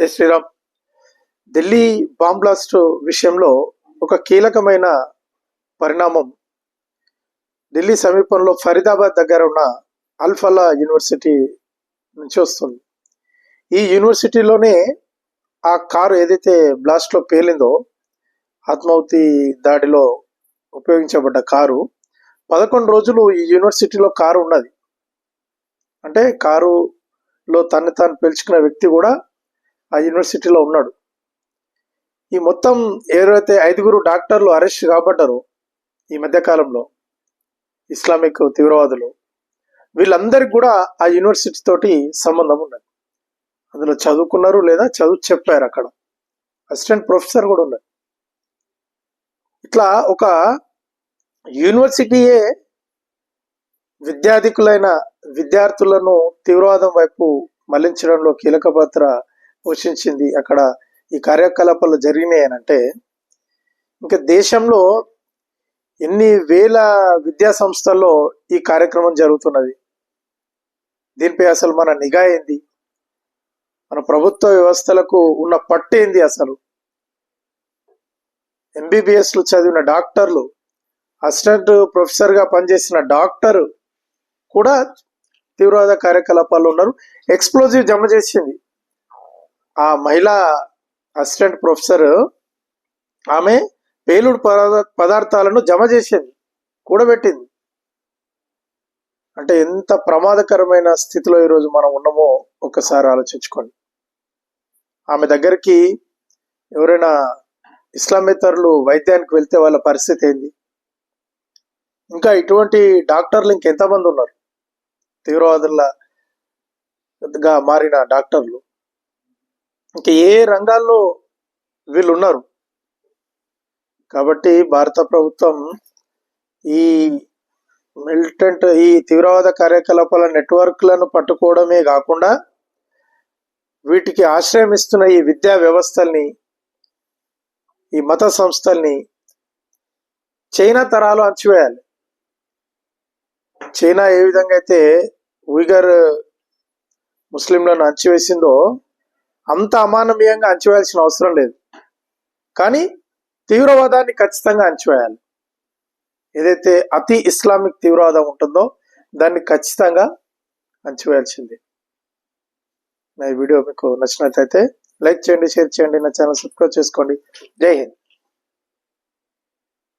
జై Sriram. Delhi bomb blast విషయంలో ఒక కీలకమైన పరిణామం. ఢిల్లీ సమీపంలో ఫరీదాబాద్ దగ్గర ఉన్న అల్ఫలా యూనివర్సిటీ నుంచి వస్తుంది. ఈ యూనివర్సిటీలోనే ఆ కారు ఏదైతే బ్లాస్ట్లో పేలిందో ఆత్మాహుతి దాడిలో ఉపయోగించబడ్డ కారు పదకొండు రోజులు ఈ యూనివర్సిటీలో కారు ఉన్నది. అంటే కారులో తను తాను పిలుచుకున్న వ్యక్తి కూడా ఆ యూనివర్సిటీలో ఉన్నాడు. ఈ మొత్తం ఎవరైతే ఐదుగురు డాక్టర్లు అరెస్ట్ కాబడ్డారో ఈ మధ్యకాలంలో ఇస్లామిక్ తీవ్రవాదులు వీళ్ళందరికీ కూడా ఆ యూనివర్సిటీ తోటి సంబంధం ఉన్నది. అందులో చదువుకున్నారు లేదా చదువు చెప్పారు అక్కడ. అసిస్టెంట్ ప్రొఫెసర్ కూడా ఉన్నారు ఇట్లా ఒక యూనివర్సిటీయే విద్యాధికులైన విద్యార్థులను తీవ్రవాదం వైపు మళ్ళించడంలో కీలక పాత్ర పోషించింది అక్కడ ఈ కార్యకలాపాలు జరిగినాయి అని అంటే ఇంకా దేశంలో ఎన్ని వేల విద్యా సంస్థల్లో ఈ కార్యక్రమం జరుగుతున్నది? దీనిపై అసలు మన నిఘా ఏంది? మన ప్రభుత్వ వ్యవస్థలకు ఉన్న పట్టు ఏంది అసలు? ఎంబీబీఎస్లు చదివిన డాక్టర్లు అసిస్టెంట్ ప్రొఫెసర్గా పనిచేసిన డాక్టర్ కూడా తీవ్రవాద కార్యకలాపాల్లో ఉన్నారు. ఎక్స్ప్లోజివ్ జమ చేసింది. ఆ మహిళా అసిస్టెంట్ ప్రొఫెసర్ ఆమె పేలుడు పదార్థాలను జమ చేసింది కూడబెట్టింది. అంటే ఎంత ప్రమాదకరమైన స్థితిలో ఈరోజు మనం ఉన్నామో ఒకసారి ఆలోచించుకోండి. ఆమె దగ్గరికి ఎవరైనా ఇస్లామేతరులు వైద్యానికి వెళ్తే వాళ్ళ పరిస్థితి ఏంది? ఇంకా ఇటువంటి డాక్టర్లు ఇంకెంతమంది ఉన్నారు? తీవ్రవాదులగా మారిన డాక్టర్లు. ఇంకా ఏ రంగాల్లో వీళ్ళు ఉన్నారు కాబట్టి భారత ప్రభుత్వం ఈ మిలిటెంట్ ఈ తీవ్రవాద కార్యకలాపాల నెట్వర్క్లను పట్టుకోవడమే కాకుండా వీటికి ఆశ్రయం ఇస్తున్న ఈ విద్యా వ్యవస్థల్ని ఈ మత సంస్థల్ని చైనా తరాలు అణచివేయాలి. చైనా ఏ విధంగా అయితే ఉయిగర్ ముస్లింలను అణచివేసిందో అంత అమానవీయంగా అంచివేయాల్సిన అవసరం లేదు. కానీ తీవ్రవాదాన్ని ఖచ్చితంగా అంచివేయాలి. ఏదైతే అతి ఇస్లామిక్ తీవ్రవాదం ఉంటుందో దాన్ని ఖచ్చితంగా అంచివేయాల్సింది. నా ఈ వీడియో మీకు నచ్చినట్లయితే లైక్ చేయండి షేర్ చేయండి నా ఛానల్ సబ్స్క్రైబ్ చేసుకోండి. జై హింద్.